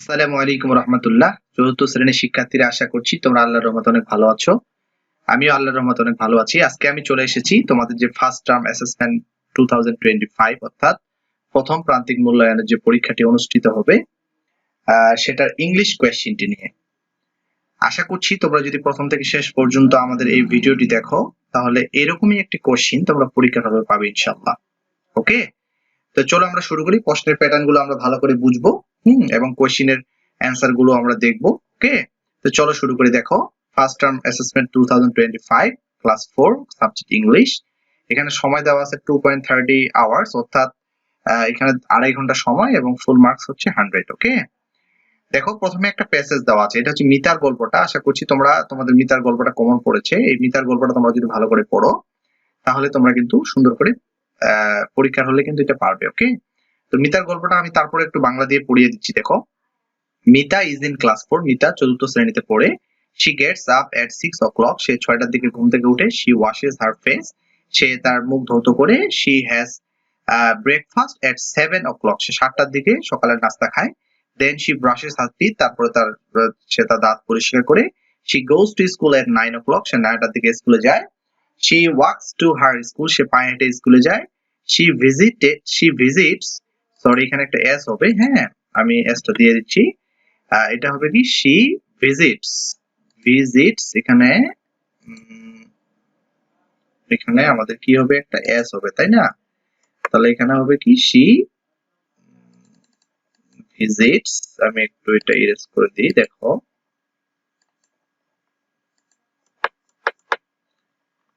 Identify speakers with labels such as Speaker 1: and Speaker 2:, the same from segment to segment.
Speaker 1: আসসালামু আলাইকুম রহমতুল্লাহ। চতুর্থ শ্রেণির শিক্ষার্থীরা আশা করছি তোমরা আল্লাহর রহমত অনেক ভালো আছো। আমিও আল্লাহর রহমত অনেক ভালো আছি। আজকে আমি চলে এসেছি তোমাদের যে ফার্স্ট টার্ম অ্যাসেসমেন্ট টু অর্থাৎ প্রথম প্রান্তিক মূল্যায়নের যে পরীক্ষাটি অনুষ্ঠিত হবে সেটার ইংলিশ কোয়েশ্চেনটি নিয়ে। আশা করছি তোমরা যদি প্রথম থেকে শেষ পর্যন্ত আমাদের এই ভিডিওটি দেখো, তাহলে এরকমই একটি কোশ্চিন তোমরা পরীক্ষার হবে পাবে ইনশাল্লাহ ওকে তো চলো আমরা শুরু করি। প্রশ্নের প্যাটার্নগুলো আমরা ভালো করে বুঝব। হুম, এবং কোশ্চিনের অ্যান্সারগুলো আমরা দেখব ওকে তো চলো শুরু করে দেখো। First term assessment two class four subject English এখানে সময় দেওয়া আছে টু পয়েন্ট থার্টি আওয়ার্স অর্থাৎ এখানে আড়াই ঘণ্টা সময় এবং ফুল মার্কস হচ্ছে হান্ড্রেড ওকে দেখো, প্রথমে একটা প্যাসেজ দেওয়া আছে, এটা হচ্ছে মিতার গল্পটা। আশা করছি তোমরা, তোমাদের মিতার গল্পটা কমন পড়েছে। এই মিতার গল্পটা তোমরা যদি ভালো করে পড়ো, তাহলে তোমরা কিন্তু সুন্দর করে পরীক্ষার হলে কিন্তু এটা পারবে ওকে তো মিতার গল্পটা আমি তারপরে একটু বাংলা দিয়ে পড়িয়ে দিচ্ছি, দেখো। Mita is in class four Mita চতুর্থ শ্রেণীতে পড়ে। She gets up at six o'clock সে ছয়টার দিকে ঘুম থেকে উঠে শি ওয়াশেস হার ফেস সে তার মুখ ধৌত করে she has breakfast at seven o'clock সে সাতটার দিকে সকালের নাস্তা খায়। Then she brushes her teeth তারপরে তার, সে তার দাঁত পরিষ্কার করে। She goes to school at nine o'clock সে নয়টার দিকে স্কুলে যায়। She walks to her school সে পায়ে হেঁটে স্কুলে যায়। শি ভিজিটে শি ভিজিটস সরি এখানে একটা এস হবে হ্যাঁ? আমি এসটা দিয়ে দিচ্ছি। এটা হবে কি? শি ভিজিটস ভিজিটস এখানে এখানে আমাদের কি হবে? একটা এস হবে, তাই না? তাহলে এখানে হবে কি? শি ভিজিটস আমি একটু এটা ইরেজ করে দিই, দেখো।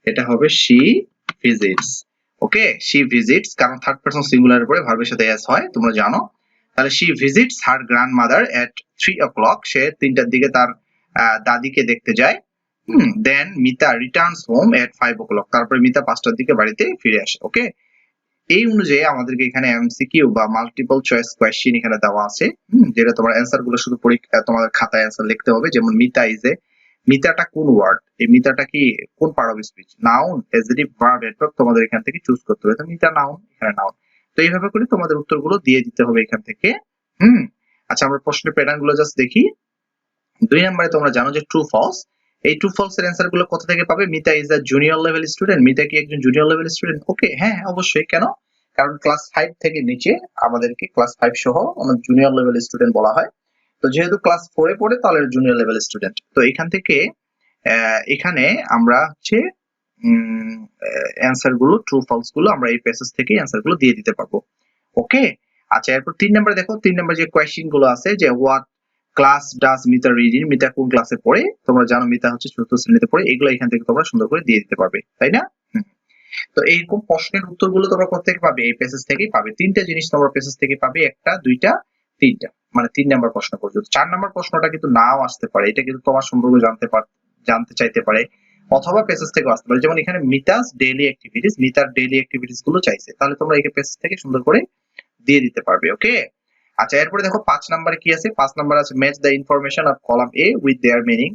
Speaker 1: এটা হবে she visits okay she visits কারণ থার্ড পারসন সিঙ্গুলারের পরে ভার্বের সাথে এস হয়, তোমরা জানো। তাহলে she visits her grandmother at three o'clock সে তিনটার দিকে তার দাদিকে দেখতে যায়। Then Mita returns home at five o'clock তারপরে মিতা পাঁচটার দিকে বাড়িতে ফিরে আসে, ওকে? এই অনুযায়ী আমাদেরকে এখানে এমসিকিউ বা মাল্টিপল চয়েস কোয়েশ্চেন এখানে দেওয়া আছে। যেটা তোমার অ্যান্সারগুলো শুধু পরীক্ষা, তোমাদের খাতায় অ্যান্সার লিখতে হবে, যেমন মিতা ইজ এ মিতাটা কোন ওয়ার্ড এই মিতাটা কি কোন part of speech noun adjective verb adverb তোমাদের এখান থেকে চুজ করতে হবে। তো মিতা নাউন এখানে নাউন তো এইভাবে করে তোমাদের উত্তরগুলো দিয়ে দিতে হবে এখান থেকে। হুম? আচ্ছা আমরা প্রশ্নের প্যাটার্নগুলো জাস্ট দেখি। দুই নম্বরে তোমরা জানো যে ট্রু ফলস এই ট্রু ফলস এর অ্যান্সারগুলো কোথা থেকে পাবে? Mita is a junior level student Mita কি একজন জুনিয়র লেভেল স্টুডেন্ট ওকে হ্যাঁ অবশ্যই। কেন? কারণ ক্লাস ফাইভ থেকে নিচে আমাদেরকে ক্লাস ফাইভ সহ আমার জুনিয়র লেভেল স্টুডেন্ট বলা হয়। তো যেহেতু ক্লাস ফোরে পড়ে, তাহলে জুনিয়র লেভেল স্টুডেন্ট তো এখান থেকে এখানে আমরা হচ্ছে অ্যান্সারগুলো ট্রু ফলসগুলো, আমরা এই প্যাসেজ থেকে অ্যান্সারগুলো দিয়ে দিতে পারব। ওকে? আচ্ছা এরপর তিন নম্বরে দেখো, তিন নম্বর যে কোয়েশ্চেনগুলো আছে, যে what class does Mita reading Mita কোন ক্লাসে পড়ে, তোমরা জানো মিতা হচ্ছে চতুর্থ শ্রেণীতে পড়ে, এগুলো এখান থেকে তোমরা সুন্দর করে দিয়ে দিতে পারবে, তাই না। তো এইরকম প্রশ্নের উত্তরগুলো তোমরা কোথা থেকে পাবে, এই প্যাসেজ থেকেই পাবে। তিনটা জিনিস তোমরা প্যাসেজ থেকে পাবে, একটা, দুইটা, তিনটা। মানে তিন নাম্বার প্রশ্ন পর্যন্ত। চার নাম্বার প্রশ্নটা কিন্তু নাও আসতে পারে। এটা কিন্তু তোমার সম্পর্কে জানতে পার জানতে চাইতে পারে অথবা পেসেজ থেকে আসতে পারে। যেমন এখানে মিতাস ডেইলি অ্যাক্টিভিটিস মিতার ডেইলি অ্যাক্টিভিটিসগুলো চাইছে। তাহলে তোমরা এই পেসেজ থেকে সুন্দর করে দিয়ে দিতে পারবে ওকে আচ্ছা এরপরে দেখো পাঁচ নাম্বারে কি আছে? পাঁচ নাম্বার আছে match the information of column A with their meaning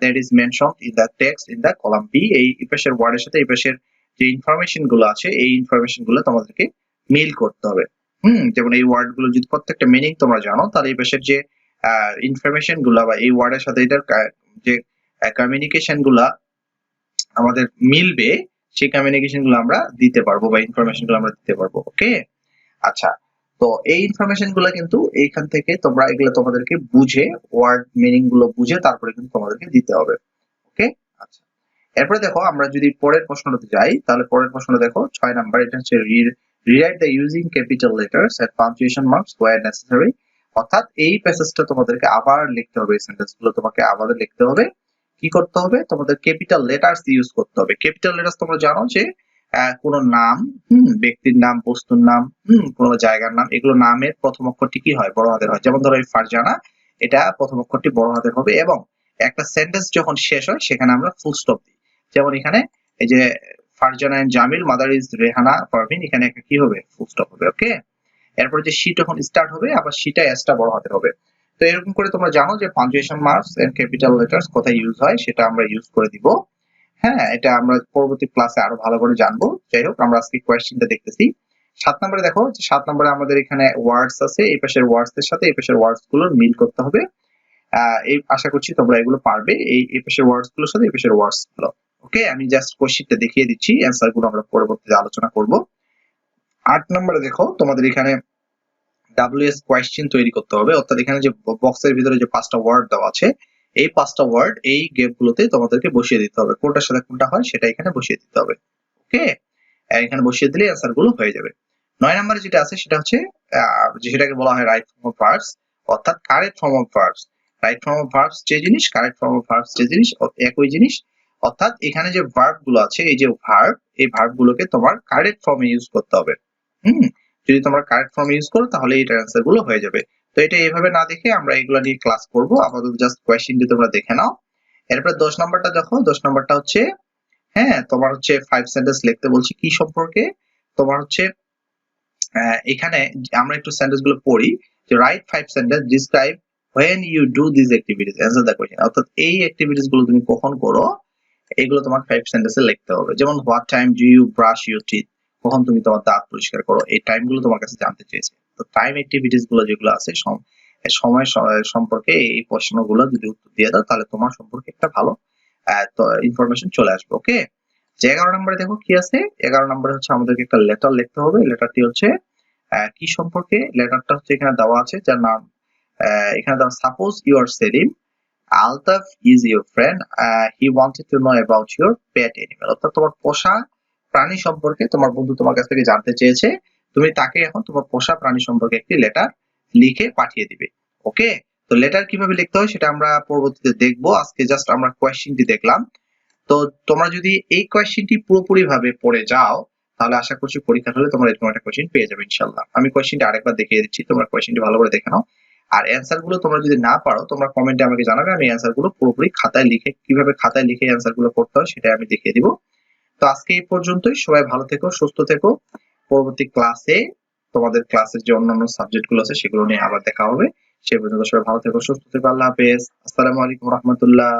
Speaker 1: that is mention in the text in the column B এই এই পাশের ওয়ার্ডের সাথে এই পাশের যে ইনফরমেশনগুলো আছে, এই ইনফরমেশনগুলো তোমাদেরকে মিল করতে হবে। হুম, যেমন এই ওয়ার্ডগুলো যদি প্রত্যেকটা মিনিং তোমরা জানো, তাহলে এই পাশের যে ইনফরমেশনগুলা বা এই ওয়ার্ডের সাথে এটার যে কমিউনিকেশনগুলা আমাদের মিলবে, সেই কমিউনিকেশনগুলো আমরা দিতে পারব বা ইনফরমেশনগুলো আমরা দিতে পারব ওকে আচ্ছা তো এই ইনফরমেশনগুলো কিন্তু এইখান থেকে তোমরা এগুলো তোমাদেরকে বুঝে ওয়ার্ড মিনিংগুলো বুঝে তারপরে কিন্তু তোমাদেরকে দিতে হবে ওকে আচ্ছা এরপরে দেখো আমরা যদি পরের প্রশ্নটাতে যাই, তাহলে পরের প্রশ্নটা দেখো, ছয় নাম্বার, এটা হচ্ছে rewrite the using capital letters at punctuation marks where necessary অর্থাৎ এই প্যাসেজটা তোমাদেরকে আবার লিখতে হবে, এই সেন্টেন্স তোমাকে আবার লিখতে হবে। কি করতে হবে? তোমাদের ক্যাপিটাল লেটার্স ইউজ করতে হবে। ক্যাপিটাল লেটার্স তোমরা জানো যে কোনো নাম, হুম, ব্যক্তির নাম, বস্তুর নাম, হুম, কোনো জায়গার নাম, এগুলো নামের প্রথম অক্ষরটি কি হয়? বড় হাতের হয়। যেমন ধরো এই ফারজানা, এটা প্রথম অক্ষরটি বড় হাতের হবে এবং একটা সেন্টেন্স যখন শেষ হয়, সেখানে আমরা ফুল স্টপ দিই। যেমন এখানে এই যে Farzana and Jamil, mother is Rehana Parvin, এখানে একটা কি হবে? ফুল স্টপ হবে ওকে এরপরে যে শি যখন স্টার্ট হবে, আবার শিটা এসটা বড় হাতের হবে। তো এরকম করে তোমরা জানো যে punctuation marks and capital letters কোথায় ইউজ হয়, সেটা আমরা ইউজ করে দিব। হ্যাঁ এটা আমরা পরবর্তী ক্লাসে আরও ভালো করে জানব। যাই হোক, আমরা আজকে কোয়েশ্চেনটা দেখতেছি। সাত নম্বরে দেখো, যে সাত নম্বরে আমাদের এখানে ওয়ার্ডস আছে, এই পাশের ওয়ার্ডস এর সাথে এই পাশের ওয়ার্ডসগুলোর মিল করতে হবে। এই আশা করছি তোমরা এগুলো পারবে, এই এই পাশের ওয়ার্ডসগুলোর সাথে এই পাশের ওয়ার্ডসগুলো। ওকে? আমি জাস্ট কোশ্চেনটা দেখিয়ে দিচ্ছি। অ্যান্সারগুলো আমরা পরবর্তীতে আলোচনা করব। আট নম্বরে দেখো তোমাদের এখানে ডাব্লিউএস কোয়েশ্চেন তৈরি করতে হবে। অর্থাৎ এখানে যে বক্সের ভিতরে যে পাঁচটা ওয়ার্ড দেওয়া আছে এই পাঁচটা ওয়ার্ড এই গেপ গুলোতে তোমাদেরকে বসিয়ে দিতে হবে। কোনটার সাথে কোনটা হয় সেটা এখানে বসিয়ে দিতে হবে। ওকে? এখানে বসিয়ে দিলে অ্যান্সারগুলো হয়ে যাবে। নয় নম্বরে যেটা আছে সেটা হচ্ছে আহ, যে বলা হয় রাইট ফর্ম অফ ভার্বস অর্থাৎ correct form of verbs right form of verbs যে জিনিস কারেক্ট ফর্ম অফ ভার্বস যে জিনিস একই জিনিস। অর্থাৎ এখানে যে ভার্বগুলো আছে, এই যে ভার্ব এই ভার্ব গুলোকে তোমার কারেক্ট ফর্মে ইউজ করতে হবে। হুম? যদি তোমরা কারেক্ট ফর্ম ইউজ করো, তাহলে এটার অ্যান্সারগুলো হয়ে যাবে। তো এটা এইভাবে না দেখে আমরা এগুলো নিয়ে ক্লাস করব। আপাতত জাস্ট কোয়েশ্চেনটি তোমরা দেখে নাও। এরপর দশ নাম্বারটা দেখো। দশ নাম্বারটা হচ্ছে হ্যাঁ তোমার হচ্ছে ফাইভ সেন্টেন্স লিখতে বলছি কি সম্পর্কে? তোমার হচ্ছে এখানে আমরা একটু সেন্টেন্সগুলো পড়ি। যে write five sentence describe when you do this activities answer the question অর্থাৎ এই অ্যাক্টিভিটিসগুলো তুমি কখন করো? এগুলো তোমার ফাইভ সেন্টেন্সে লিখতে হবে। যেমন what time do you brush your teeth কখন তুমি তোমার দাঁত পরিষ্কার করো? এই টাইমগুলো তোমার কাছে জানতে চেয়েছে। তো টাইম অ্যাক্টিভিটিসগুলো যেগুলো আছে সময় সম্পর্কে এই প্রশ্নগুলো যদি উত্তর দিয়ে দাও, তাহলে তোমার সম্পর্কে একটা ভালো ইনফরমেশন চলে আসবে ওকে যে এগারো নম্বরে দেখো কি আছে? এগারো নম্বরে হচ্ছে আমাদেরকে একটা লেটার লিখতে হবে। লেটারটি হচ্ছে কি সম্পর্কে? লেটারটা হচ্ছে এখানে দেওয়া আছে, যার নাম এখানে দেওয়া suppose you are Selim Altaf is your friend he wanted to know about your pet animal অর্থাৎ তোমার পোষা প্রাণী সম্পর্কে তোমার বন্ধু তোমার কাছ থেকে জানতে চেয়েছে, তুমি তাকে এখন তোমার পোষা প্রাণী সম্পর্কে একটি লেটার লিখে পাঠিয়ে দিবে। ওকে তো লেটার কীভাবে লিখতে হয় সেটা আমরা পরবর্তীতে দেখব। আজকে জাস্ট আমরা কোয়েশ্চেনটি দেখলাম। তো তোমরা যদি এই কোয়েশ্চেনটি পুরোপুরি ভাবে পড়ে যাও, তাহলে আশা করছি পরীক্ষা হলে তোমরা এরকম একটা কোয়েশ্চেন পেয়ে যাবে, ইনশাল্লাহ। আমি কোয়েশ্চেনটি আরেকবার দেখিয়ে দিচ্ছি, তোমরা কোয়েশ্চেনটি ভালো করে দেখে নাও। আর অ্যান্সারগুলো তোমরা যদি না পারো, তোমরা কমেন্টে আমাকে জানাবে, আমি অ্যান্সারগুলো পুরোপুরি খাতায় লিখে, কীভাবে খাতায় লিখে অ্যান্সারগুলো করতে হয় সেটাই আমি দেখিয়ে দিব। তো আজকে এই পর্যন্তই, সবাই ভালো থেকো, সুস্থ থেকো। পরবর্তী ক্লাসে তোমাদের ক্লাসের যে অন্যান্য সাবজেক্টগুলো আছে সেগুলো নিয়ে আবার দেখা হবে। সে পর্যন্ত সবাই ভালো থেকো, সুস্থ থেকো, আল্লাহ হাফেজ। আসসালামু আলাইকুম রহমতুল্লাহ।